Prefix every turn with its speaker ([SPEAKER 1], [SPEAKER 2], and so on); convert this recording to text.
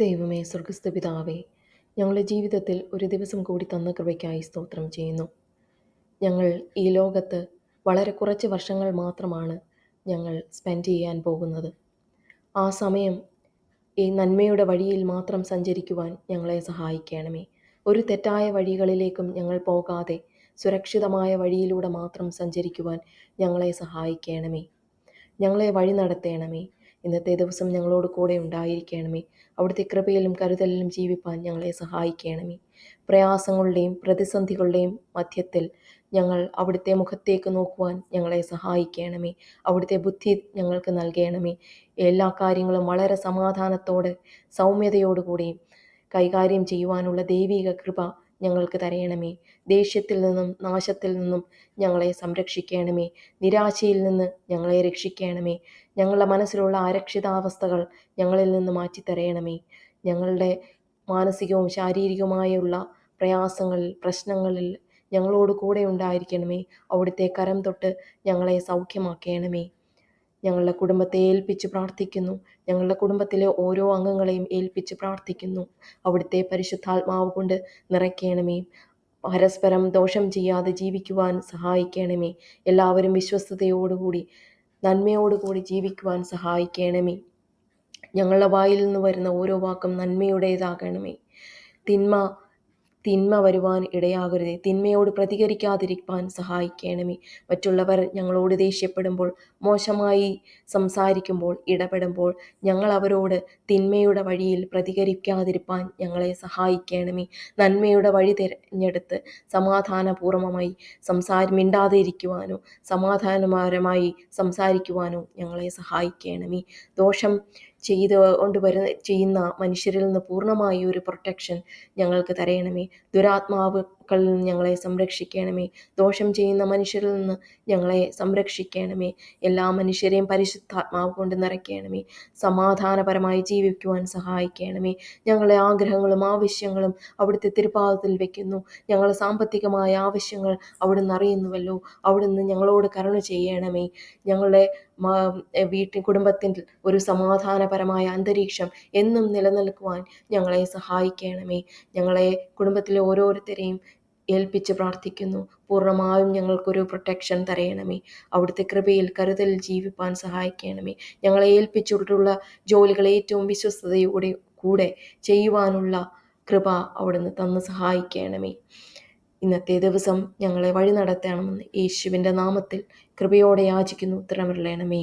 [SPEAKER 1] ദൈവമേ സ്വർഗസ്ഥ പിതാവേ ഞങ്ങളുടെ ജീവിതത്തിൽ ഒരു ദിവസം കൂടി തന്ന കൃപയ്ക്കായി സ്തോത്രം ചെയ്യുന്നു. ഞങ്ങൾ ഈ ലോകത്ത് വളരെ കുറച്ച് വർഷങ്ങൾ മാത്രമാണ് ഞങ്ങൾ സ്പെൻഡ് ചെയ്യാൻ പോകുന്നത്. ആ സമയം ഈ നന്മയുടെ വഴിയിൽ മാത്രം സഞ്ചരിക്കുവാൻ ഞങ്ങളെ സഹായിക്കണമേ. ഒരു തെറ്റായ വഴികളിലേക്കും ഞങ്ങൾ പോകാതെ സുരക്ഷിതമായ വഴിയിലൂടെ മാത്രം സഞ്ചരിക്കുവാൻ ഞങ്ങളെ സഹായിക്കണമേ. ഞങ്ങളെ വഴി നടത്തണമേ. ഇന്നത്തെ ദിവസം ഞങ്ങളോട് കൂടെ ഉണ്ടായിരിക്കണമേ. അവിടുത്തെ കൃപയിലും കരുതലിലും ജീവിപ്പാൻ ഞങ്ങളെ സഹായിക്കണമേ. പ്രയാസങ്ങളുടെയും പ്രതിസന്ധികളുടെയും മധ്യത്തിൽ ഞങ്ങൾ അവിടുത്തെ മുഖത്തേക്ക് നോക്കുവാൻ ഞങ്ങളെ സഹായിക്കണമേ. അവിടുത്തെ ബുദ്ധി ഞങ്ങൾക്ക് നൽകണമേ. എല്ലാ കാര്യങ്ങളും വളരെ സമാധാനത്തോടെ സൗമ്യതയോടുകൂടിയും കൈകാര്യം ചെയ്യുവാനുള്ള ദൈവിക കൃപ ഞങ്ങൾക്ക് തരയണമേ. ദേഷ്യത്തിൽ നിന്നും നാശത്തിൽ നിന്നും ഞങ്ങളെ സംരക്ഷിക്കണമേ. നിരാശയിൽ നിന്ന് ഞങ്ങളെ രക്ഷിക്കണമേ. ഞങ്ങളുടെ മനസ്സിലുള്ള ആരക്ഷിതാവസ്ഥകൾ ഞങ്ങളിൽ നിന്ന് മാറ്റിത്തരയണമേ. ഞങ്ങളുടെ മാനസികവും ശാരീരികവുമായുള്ള പ്രയാസങ്ങളിൽ പ്രശ്നങ്ങളിൽ ഞങ്ങളോട് കൂടെ ഉണ്ടായിരിക്കണമേ. അവിടുത്തെ കരം തൊട്ട് ഞങ്ങളെ സൗഖ്യമാക്കണമേ. ഞങ്ങളുടെ കുടുംബത്തെ ഏൽപ്പിച്ച് പ്രാർത്ഥിക്കുന്നു. ഞങ്ങളുടെ കുടുംബത്തിലെ ഓരോ അംഗങ്ങളെയും ഏൽപ്പിച്ച് പ്രാർത്ഥിക്കുന്നു. അവിടുത്തെ പരിശുദ്ധാത്മാവ് കൊണ്ട് നിറയ്ക്കണമേ. പരസ്പരം ദോഷം ചെയ്യാതെ ജീവിക്കുവാൻ സഹായിക്കണമേ. എല്ലാവരും വിശ്വസ്തയോടുകൂടി നന്മയോടുകൂടി ജീവിക്കുവാൻ സഹായിക്കണമേ. ഞങ്ങളുടെ വായിൽ നിന്ന് വരുന്ന ഓരോ വാക്കും നന്മയുടേതാകണമേ. തിന്മ തിന്മ വരുവാൻ ഇടയാകരുതേ. തിന്മയോട് പ്രതികരിക്കാതിരിക്കാൻ സഹായിക്കണമേ. മറ്റുള്ളവർ ഞങ്ങളോട് ദേഷ്യപ്പെടുമ്പോൾ മോശമായി സംസാരിക്കുമ്പോൾ ഇടപെടുമ്പോൾ ഞങ്ങൾ അവരോട് തിന്മയുടെ വഴിയിൽ പ്രതികരിക്കാതിരിക്കാൻ ഞങ്ങളെ സഹായിക്കണമേ. നന്മയുടെ വഴി തിരഞ്ഞെടുത്ത് സമാധാനപൂർവമായി സംസാരി മിണ്ടാതിരിക്കുവാനോ സമാധാനപരമായി സംസാരിക്കുവാനോ ഞങ്ങളെ സഹായിക്കണമേ. ദോഷം ചെയ്ത് കൊണ്ട് വരുന്ന ചെയ്യുന്ന മനുഷ്യരിൽ നിന്ന് പൂർണമായ ഒരു പ്രൊട്ടക്ഷൻ ഞങ്ങൾക്ക് തരയണമേ. ദുരാത്മാവുകളിൽ നിന്ന് ഞങ്ങളെ സംരക്ഷിക്കണമേ. ദോഷം ചെയ്യുന്ന മനുഷ്യരിൽ നിന്ന് ഞങ്ങളെ സംരക്ഷിക്കണമേ. എല്ലാ മനുഷ്യരെയും പരിശുദ്ധാത്മാവ് കൊണ്ട് നിറയ്ക്കണമേ. സമാധാനപരമായി ജീവിക്കുവാൻ സഹായിക്കണമേ. ഞങ്ങളെ ആഗ്രഹങ്ങളും ആവശ്യങ്ങളും അവിടുത്തെ തിരുപ്പാദത്തിൽ വെക്കുന്നു. ഞങ്ങളെ സാമ്പത്തികമായ ആവശ്യങ്ങൾ അവിടുന്ന് അറിയുന്നുവല്ലോ. അവിടുന്ന് ഞങ്ങളോട് കരുണ ചെയ്യണമേ. ഞങ്ങളുടെ വീട്ടിൽ കുടുംബത്തിൽ ഒരു സമാധാനപരമായ അന്തരീക്ഷം എന്നും നിലനിൽക്കുവാൻ ഞങ്ങളെ സഹായിക്കണമേ. ഞങ്ങളെ കുടുംബത്തിലെ ഓരോരുത്തരെയും ഏൽപ്പിച്ച് പ്രാർത്ഥിക്കുന്നു. പൂർണമായും ഞങ്ങൾക്കൊരു പ്രൊട്ടക്ഷൻ തരയണമേ. അവിടുത്തെ കൃപയിൽ കരുതൽ ജീവിപ്പാൻ സഹായിക്കണമേ. ഞങ്ങളെ ഏൽപ്പിച്ചിട്ടുള്ള ജോലികൾ ഏറ്റവും വിശ്വസ്തയോടെ കൂടെ ചെയ്യുവാനുള്ള കൃപ അവിടുന്ന് തന്ന് സഹായിക്കണമേ. ഇന്നത്തെ ദിവസം ഞങ്ങളെ വഴി നടത്തണമെന്ന് യേശുവിന്റെ നാമത്തിൽ കൃപയോടെ യാചിക്കുന്നു. ഉത്തരമില്ലണമേ